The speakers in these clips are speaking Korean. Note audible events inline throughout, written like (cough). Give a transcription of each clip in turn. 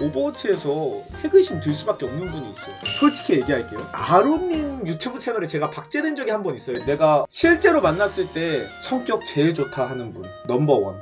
오버워치에서 해그심 들 수밖에 없는 분이 있어요. 솔직히 얘기할게요. 아로님 유튜브 채널에 제가 박제된 적이 한 번 있어요. 내가 실제로 만났을 때 성격 제일 좋다 하는 분 넘버원.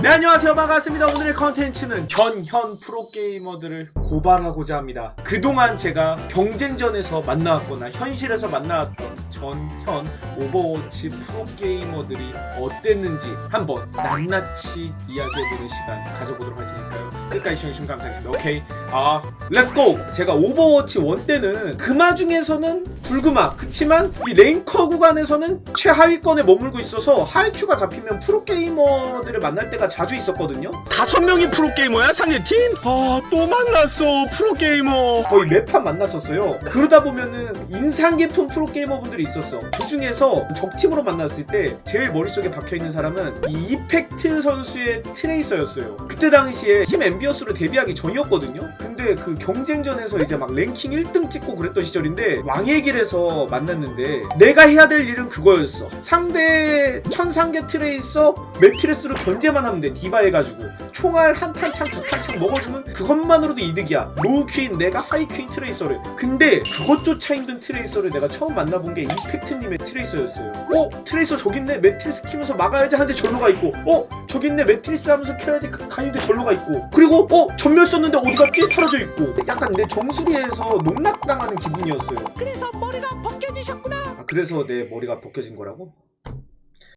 네 안녕하세요 반갑습니다 오늘의 컨텐츠는 전현 프로게이머들을 고발하고자 합니다 그동안 제가 경쟁전에서 만나왔거나 현실에서 만나왔던 전현 오버워치 프로게이머들이 어땠는지 한번 낱낱이 이야기해보는 시간 가져보도록 할 테니까요 끝까지 시청해주시면 감사하겠습니다. 오케이 아 렛츠고 제가 오버워치 1 때는 금화 중에서는 불금화 그치만 이 랭커 구간에서는 최하위권에 머물고 있어서 하이큐가 잡히면 프로게이머들을 만날 때가 자주 있었거든요 다섯 명이 프로게이머야 상대팀? 아 또 만났어 프로게이머 거의 매판 만났었어요. 그러다 보면은 인상 깊은 프로게이머 분들이 있었어. 그 중에서 적팀으로 만났을 때 제일 머릿속에 박혀 있는 사람은 이 이펙트 선수의 트레이서였어요. 그때 당시에 팀 엠비어스로 데뷔하기 전이었거든요. 근데 그 경쟁전에서 이제 막 랭킹 1등 찍고 그랬던 시절인데 왕의 길에서 만났는데 내가 해야 될 일은 그거였어. 상대 천상계 트레이서 매트리스로 견제만 하면 돼. 디바 해가지고. 총알 한 탈창 두 탈창 먹어주면 그것만으로도 이득이야 로우 퀸 내가 하이 퀸 트레이서를 근데 그것조차 힘든 트레이서를 내가 처음 만나본 게 이펙트님의 트레이서였어요 어? 트레이서 저기 있네 매트리스 키면서 막아야지 하는데 절로 가 있고 어? 저기 있네 매트리스 하면서 켜야지 가- 가는데 절로 가 있고 그리고 어? 전멸 썼는데 어디 갔지? 사라져 있고 약간 내 정수리에서 농락당하는 기분이었어요 그래서 머리가 벗겨지셨구나. 아, 그래서 내 머리가 벗겨진 거라고?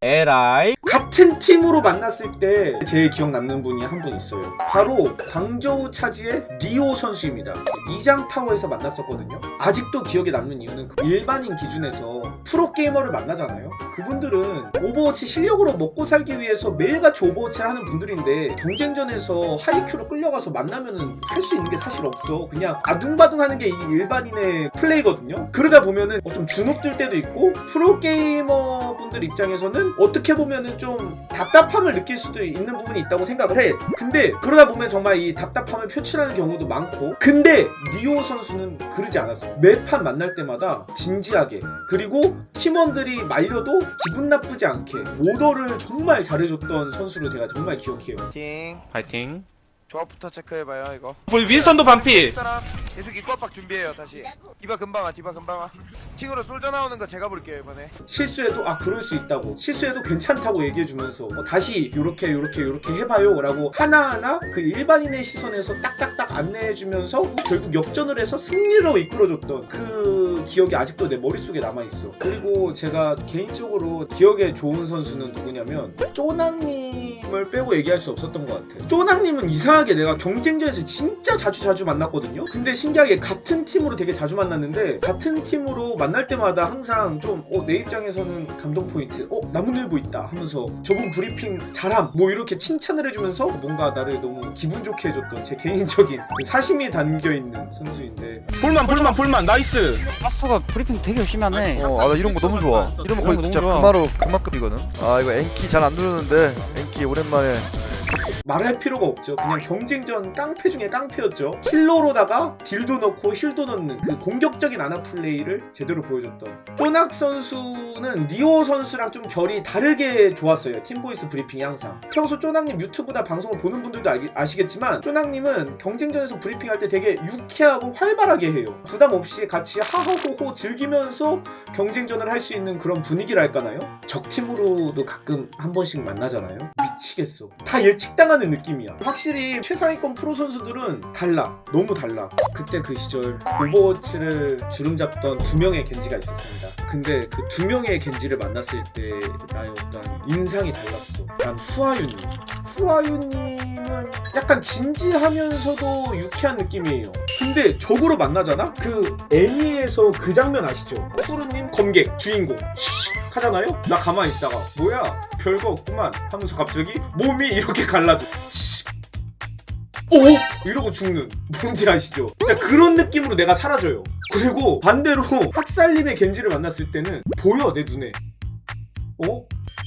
에라이 같은 팀으로 만났을 때 제일 기억 남는 분이 한 분 있어요. 바로 광저우 차지의 리오 선수입니다. 이장 타워에서 만났었거든요. 아직도 기억에 남는 이유는 그 일반인 기준에서 프로 게이머를 만나잖아요. 그분들은 오버워치 실력으로 먹고 살기 위해서 매일같이 오버워치를 하는 분들인데 경쟁전에서 하이큐로 끌려가서 만나면은 할 수 있는 게 사실 없어. 그냥 아둥바둥 하는 게 이 일반인의 플레이거든요. 그러다 보면은 어, 좀 주눅들 때도 있고 프로 게이머 분들 입장에서는 어떻게 보면은 좀 답답함을 느낄 수도 있는 부분이 있다고 생각을 해. 근데 그러다 보면 정말 이 답답함을 표출하는 경우도 많고. 근데 리오 선수는 그러지 않았어. 매판 만날 때마다 진지하게 그리고 팀원들이 말려도 기분 나쁘지 않게 오더를 정말 잘해줬던 선수로 제가 정말 기억해요. 파이팅 파이팅 조합부터 체크해봐요 이거. 볼 윈스턴도 반피. 사람 계속 입구 압박 준비해요 다시. 디바 금방 와 디바 금방 와 칭으로 솔져 나오는 거 제가 볼게요 이번에. 실수해도 아 그럴 수 있다고. 실수해도 괜찮다고 얘기해주면서 어, 다시 요렇게 요렇게 요렇게 해봐요 라고 하나하나 그 일반인의 시선에서 딱딱딱 안내해주면서 결국 역전을 해서 승리로 이끌어줬던 그 기억이 아직도 내 머릿속에 남아있어. 그리고 제가 개인적으로 기억에 좋은 선수는 누구냐면 쪼낭님을 빼고 얘기할 수 없었던 것 같아 쪼낭님은 이상 하게 내가 경쟁전에서 진짜 자주 자주 만났거든요 근데 신기하게 같은 팀으로 되게 자주 만났는데 같은 팀으로 만날 때마다 항상 좀 어 내 입장에서는 감동 포인트 어 나무늘보 있다 하면서 저분 브리핑 잘함 뭐 이렇게 칭찬을 해주면서 뭔가 나를 너무 기분 좋게 해줬던 제 개인적인 그 사심이 담겨 있는 선수인데 볼만 볼만 볼만 나이스 파스가 브리핑 되게 열심히 하네. 어, 아, 나 이런 거 너무 좋아. 이런 거 거의 진짜 너무 좋아. 금마로 금마급이거든. 아, 이거 엔키 잘 안 누르는데 엔키 오랜만에 말할 필요가 없죠. 그냥 경쟁전 깡패 중에 깡패였죠. 힐러로다가 딜도 넣고 힐도 넣는 그 공격적인 아나 플레이를 제대로 보여줬던 쪼낙 선수는 리오 선수랑 좀 결이 다르게 좋았어요. 팀보이스 브리핑이 항상. 평소 쪼낙님 유튜브나 방송을 보는 분들도 알- 아시 겠지만 쪼낙님은 경쟁전에서 브리핑할 때 되게 유쾌하고 활발하게 해요. 부담 없이 같이 하하호호 즐기면서 경쟁전을 할 수 있는 그런 분위기랄까나요? 적팀으로도 가끔 한 번씩 만나잖아요. 미치겠어. 다 예측당 하는 느낌이야. 확실히 최상위권 프로 선수들은 달라. 너무 달라. 그때 그 시절 오버워치를 주름 잡던 두 명의 겐지가 있었습니다. 근데 그 두 명의 겐지를 만났을 때 나의 어떤 인상이 달랐어. 난 후아유님. 후아유님은 약간 진지하면서도 유쾌한 느낌이에요. 근데 적으로 만나잖아? 그 애니에서 그 장면 아시죠? 푸르님 검객 주인공 하잖아요? 나 가만히 있다가 뭐야 별거 없구만 하면서 갑자기 몸이 이렇게 갈라져 슉. 오! 이러고 죽는 뭔지 아시죠? 진짜 그런 느낌으로 내가 사라져요 그리고 반대로 학살님의 겐지를 만났을 때는 보여 내 눈에 어?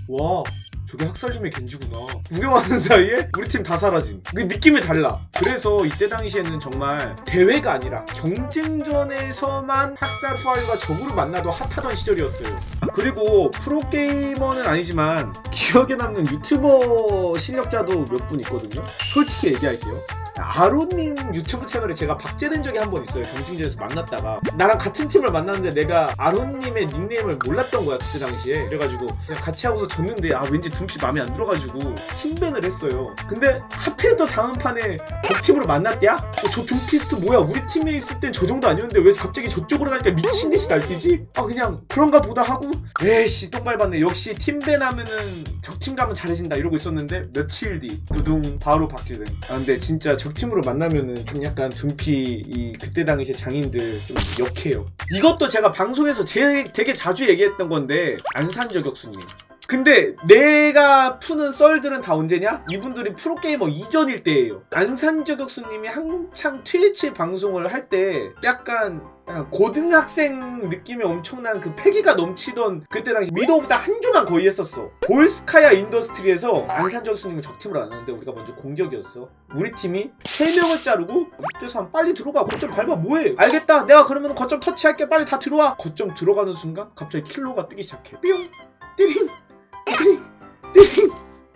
와 저게 학살님의 겐지구나. 구경하는 사이에 우리 팀 다 사라짐. 그 느낌이 달라. 그래서 이때 당시에는 정말 대회가 아니라 경쟁전에서만 학살 후아유가 적으로 만나도 핫하던 시절이었어요. 그리고 프로게이머는 아니지만 기억에 남는 유튜버 실력자도 몇 분 있거든요. 솔직히 얘기할게요 아로님 유튜브 채널에 제가 박제된 적이 한 번 있어요. 경쟁전에서 만났다가 나랑 같은 팀을 만났는데 내가 아로님의 닉네임을 몰랐던 거야 그때 당시에. 그래가지고 그냥 같이 하고서 졌는데 아 왠지 둠피 마음에 안 들어가지고 팀밴을 했어요. 근데 하필 또 다음 판에 적팀으로 만났대야? 어, 저 둠피스트 뭐야? 우리 팀에 있을 땐 저 정도 아니었는데 왜 갑자기 저쪽으로 가니까 미친 듯이 날뛰지? 아 그냥 그런가 보다 하고 에이씨 똥 밟았네. 역시 팀밴 하면은 적팀 가면 잘해진다 이러고 있었는데 며칠 뒤 두둥 바로 박지된. 아 근데 진짜 적팀으로 만나면은 좀 약간 둠피 이 그때 당시에 장인들 좀 역해요. 이것도 제가 방송에서 제, 되게 자주 얘기했던 건데 안산 저격수님. 근데 내가 푸는 썰들은 다 언제냐? 이분들이 프로게이머 이전일 때예요. 안산저격수님이 한창 트위치 방송을 할 때 약간 고등학생 느낌의 엄청난 그 패기가 넘치던 그때 당시 미도보다 한 조만 거의 했었어. 볼스카야 인더스트리에서 안산저격수님을 적팀으로 안 하는데 우리가 먼저 공격이었어. 우리 팀이 3명을 자르고 한 빨리 들어가. 거점 밟아. 뭐해? 알겠다. 내가 그러면 거점 터치할게. 빨리 다 들어와. 거점 들어가는 순간 갑자기 킬로가 뜨기 시작해. 뿅! 띠링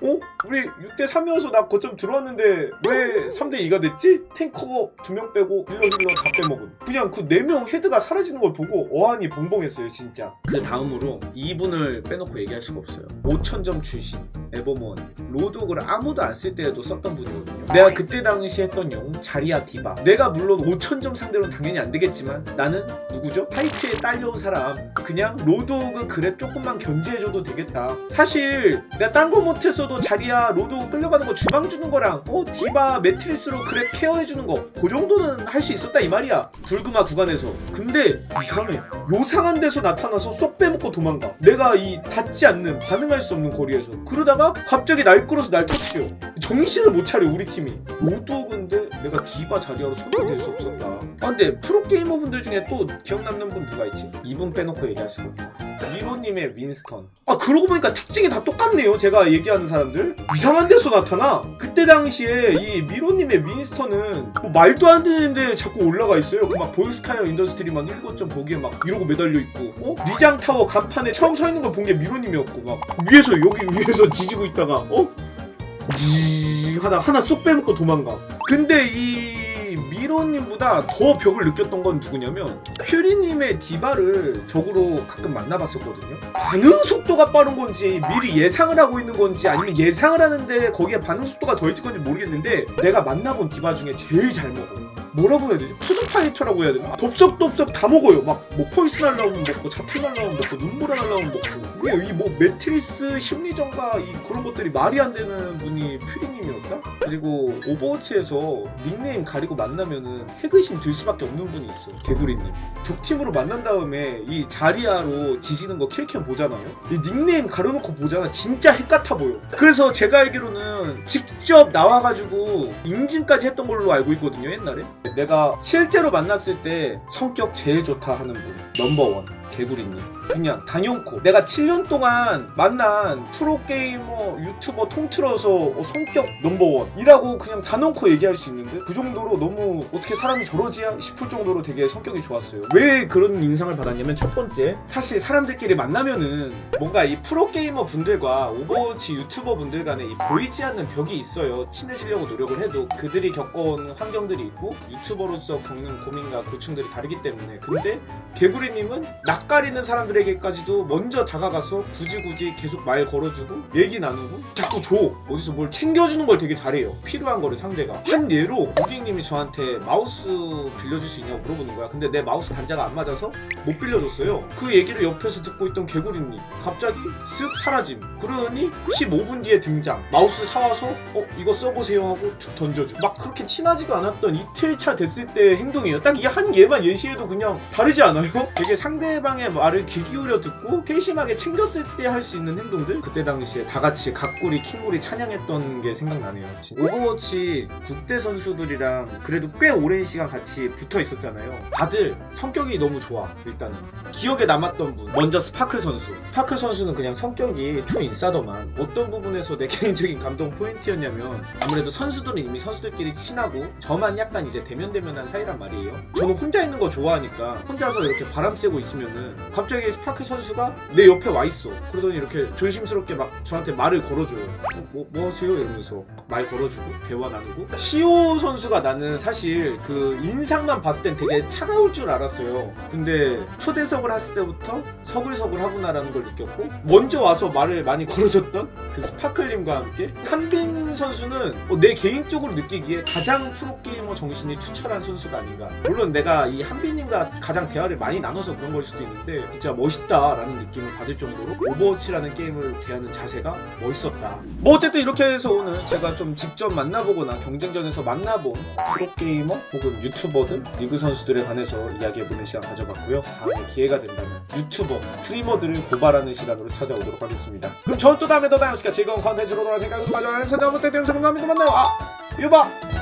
어? 우리 6대 3이어서 나 거점 들어왔는데 왜 3대 2가 됐지? 탱커 두 명 빼고 힐러 힐러 다 빼먹은 그냥 그 4명 헤드가 사라지는 걸 보고 어안이 벙벙했어요 진짜 그 다음으로 이분을 빼놓고 얘기할 수가 없어요 5천점 출신 에버먼 로독을 아무도 안 쓸 때에도 썼던 분이거든요. 내가 그때 당시 했던 영웅 자리아 디바. 내가 물론 5천점 상대로는 당연히 안 되겠지만 나는 누구죠? 파이트에 딸려온 사람. 그냥 로독은 그래 조금만 견제해줘도 되겠다. 사실 내가 딴 거 못했어도 자리아 로독 끌려가는 거 주방 주는 거랑 어 디바 매트리스로 그래 케어해주는 거 그 정도는 할 수 있었다 이 말이야. 불금화 구간에서. 근데 이상해 요상한 데서 나타나서 쏙 빼먹고 도망가. 내가 이 닿지 않는 반응할 수 없는 거리에서. 그러다가 갑자기 날 끌어서 날 터트려 정신을 못 차려 우리 팀이. 로독 근데 내가 디바 손을 댈 수 없었다. 아 근데 프로게이머 분들 중에 또 기억 남는 분 누가 있지? 이분 빼놓고 얘기할 수가 없다 미로님의 윈스턴. 아 그러고 보니까 특징이 다 똑같네요 제가 얘기하는 사람들. 이상한 데서 나타나? 그때 당시에 이 미로님의 윈스턴은 뭐 말도 안 되는데 자꾸 올라가 있어요. 그막 보이스카이어 인더스트리 막 1고점 거기에 막 이러고 매달려 있고. 어? 리장 타워 간판에 처음 서 있는 걸 본 게 미로님이었고 막 위에서 여기 위에서 (laughs) 지지고 있다가 어? 지 하다 하나 쏙 빼먹고 도망가. 근데 이 미로님보다 더 벽을 느꼈던 건 누구냐면 큐리님의 디바를 적으로 가끔 만나봤었거든요. 반응 속도가 빠른 건지 미리 예상을 하고 있는 건지 아니면 예상을 하는데 거기에 반응 속도가 더해질 건지 모르겠는데 내가 만나본 디바 중에 제일 잘 먹어 뭐라고 해야 되지? 푸드파이터라고 해야 되나? 덥석덥석 다 먹어요. 막 뭐 포이스 날라오면 먹고 자틀 날라오면 먹고 눈보라 날라오면 먹고 이게 이뭐 매트리스 심리전과 이 그런 것들이 말이 안 되는 분이 퓨리님이었다? 그리고 오버워치에서 닉네임 가리고 만나면은 핵의심 들 수밖에 없는 분이 있어. 개구리님. 적팀으로 만난 다음에 이 자리아로 지시는 거 킬캠 보잖아요. 이 닉네임 가려놓고 보잖아. 진짜 핵 같아 보여. 그래서 제가 알기로는 직접 나와가지고 인증까지 했던 걸로 알고 있거든요. 옛날에. 내가 실제로 만났을 때 성격 제일 좋다 하는 분 넘버원 개구리님 그냥 단연코. 내가 7년 동안 만난 프로게이머 유튜버 통틀어서 어, 성격 넘버원이라고 그냥 단언코 얘기할 수 있는데 그 정도로 너무 어떻게 사람이 저러지야 싶을 정도로 되게 성격이 좋았어요. 왜 그런 인상을 받았냐면 첫 번째 사실 사람들끼리 만나면은 뭔가 이 프로게이머 분들과 오버워치 유튜버 분들 간에 이 보이지 않는 벽이 있어요. 친해지려고 노력을 해도 그들이 겪어온 환경들이 있고 유튜버로서 겪는 고민과 고충들이 다르기 때문에. 근데 개구리님은 낯가리는 사람들 에게까지도 먼저 다가가서 굳이 굳이 계속 말 걸어주고 얘기 나누고 자꾸 줘. 어디서 뭘 챙겨주는 걸 되게 잘해요. 필요한 거를 상대가. 한 예로 고객님이 저한테 마우스 빌려줄 수 있냐고 물어보는 거야. 근데 내 마우스 단자가 안 맞아서 못 빌려줬어요. 그 얘기를 옆에서 듣고 있던 개구리님. 갑자기 쓱 사라짐. 그러더니 15분 뒤에 등장. 마우스 사와서 어 이거 써보세요 하고 툭 던져줘. 막 그렇게 친하지도 않았던 이틀차 됐을 때 행동이에요. 딱 이 한 예만 예시해도 그냥 다르지 않아요? 되게 상대방의 말을 귀 기울여 듣고 세심하게 챙겼을 때 할 수 있는 행동들? 그때 당시에 다 같이 각구리 킹구리 찬양했던 게 생각나네요. 오버워치 국대 선수들이랑 그래도 꽤 오랜 시간 같이 붙어 있었잖아요. 다들 성격이 너무 좋아 일단은. 기억에 남았던 분. 먼저 스파클 선수. 스파클 선수는 그냥 성격이 초인싸더만. 어떤 부분에서 내 (laughs) 개인적인 감동 포인트였냐면 아무래도 선수들은 이미 선수들끼리 친하고 저만 약간 이제 대면대면한 사이란 말이에요. 저는 혼자 있는 거 좋아하니까 혼자서 이렇게 바람 쐬고 있으면은 갑자기 스파크 선수가 내 옆에 와 있어. 그러더니 이렇게 조심스럽게 막 저한테 말을 걸어줘요. 어, 뭐, 뭐 하세요? 이러면서 말 걸어주고 대화 나누고. 시오 선수가 나는 사실 그 인상만 봤을 땐 되게 차가울 줄 알았어요. 근데 초대석을 했을 때부터 서글서글하구나라는 걸 느꼈고 먼저 와서 말을 많이 걸어줬던 그 스파클님과 함께 한빈 선수는 어, 내 개인적으로 느끼기에 가장 프로게이머 정신이 투철한 선수가 아닌가. 물론 내가 이 한빈님과 가장 대화를 많이 나눠서 그런 걸 수도 있는데 진짜 멋있다라는 느낌을 받을 정도로 오버워치라는 게임을 대하는 자세가 멋있었다. 뭐 어쨌든 이렇게 해서 오늘 제가 좀 직접 만나보거나 경쟁전에서 만나본 프로게이머 혹은 유튜버들 리그 선수들에 관해서 이야기해보는 시간 가져봤고요. 다음에 기회가 된다면 유튜버, 스트리머들을 고발하는 시간으로 찾아오도록 하겠습니다. 그럼 저는 또 다음에 더 다양한 시간 즐거운 컨텐츠로 돌아올 테니까 구독, 좋아요, 알림 설정 부탁드리면서 감사합니다. 만나요. 아! 유바!